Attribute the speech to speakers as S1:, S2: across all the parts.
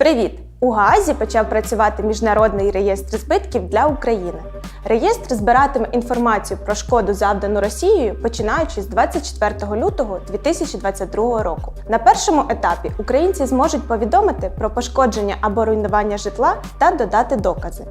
S1: Привіт! У Гаазі почав працювати міжнародний реєстр збитків для України. Реєстр збиратиме інформацію про шкоду, завдану Росією, починаючи з 24 лютого 2022 року. На першому етапі українці зможуть повідомити про пошкодження або руйнування житла та додати докази.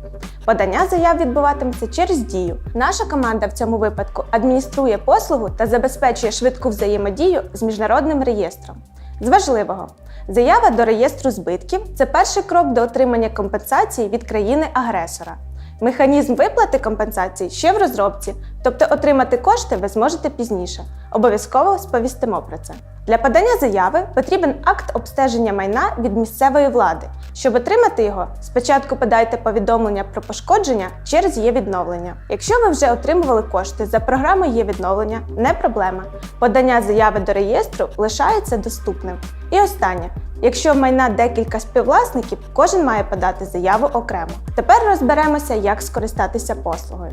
S1: Подання заяв відбуватиметься через дію. Наша команда в цьому випадку адмініструє послугу та забезпечує швидку взаємодію з міжнародним реєстром. З важливого, заява до реєстру збитків це перший крок до отримання компенсації від країни-агресора. Механізм виплати компенсації ще в розробці, тобто отримати кошти ви зможете пізніше. Обов'язково сповістимо про це. Для подання заяви потрібен акт обстеження майна від місцевої влади. Щоб отримати його, спочатку подайте повідомлення про пошкодження через є відновлення. Якщо ви вже отримували кошти за програмою є відновлення, не проблема. Подання заяви до реєстру лишається доступним. І останнє. Якщо майна декілька співвласників, кожен має подати заяву окремо. Тепер розберемося, як скористатися послугою.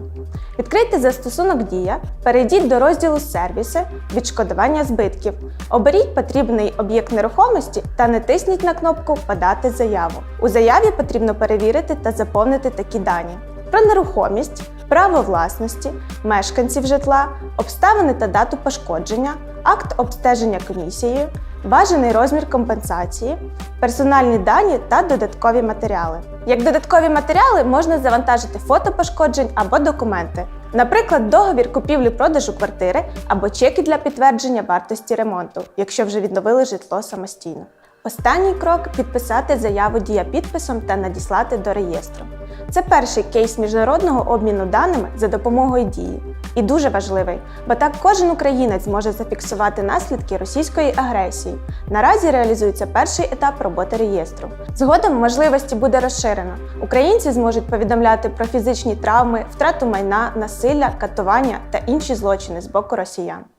S1: Відкрийте застосунок Дія, перейдіть до розділу Сервіси, відшкодування збитків. Оберіть потрібний об'єкт нерухомості та натисніть на кнопку Подати заяву. У заяві потрібно перевірити та заповнити такі дані: про нерухомість, право власності, мешканців житла, обставини та дату пошкодження, акт обстеження комісією, бажаний розмір компенсації, персональні дані та додаткові матеріали. Як додаткові матеріали можна завантажити фото пошкоджень або документи, наприклад, договір купівлі-продажу квартири або чеки для підтвердження вартості ремонту, якщо вже відновили житло самостійно. Останній крок підписати заяву дія підписом та надіслати до реєстру. Це перший кейс міжнародного обміну даними за допомогою дії. І дуже важливий, бо так кожен українець зможе зафіксувати наслідки російської агресії. Наразі реалізується перший етап роботи реєстру. Згодом можливості буде розширено. Українці зможуть повідомляти про фізичні травми, втрату майна, насилля, катування та інші злочини з боку росіян.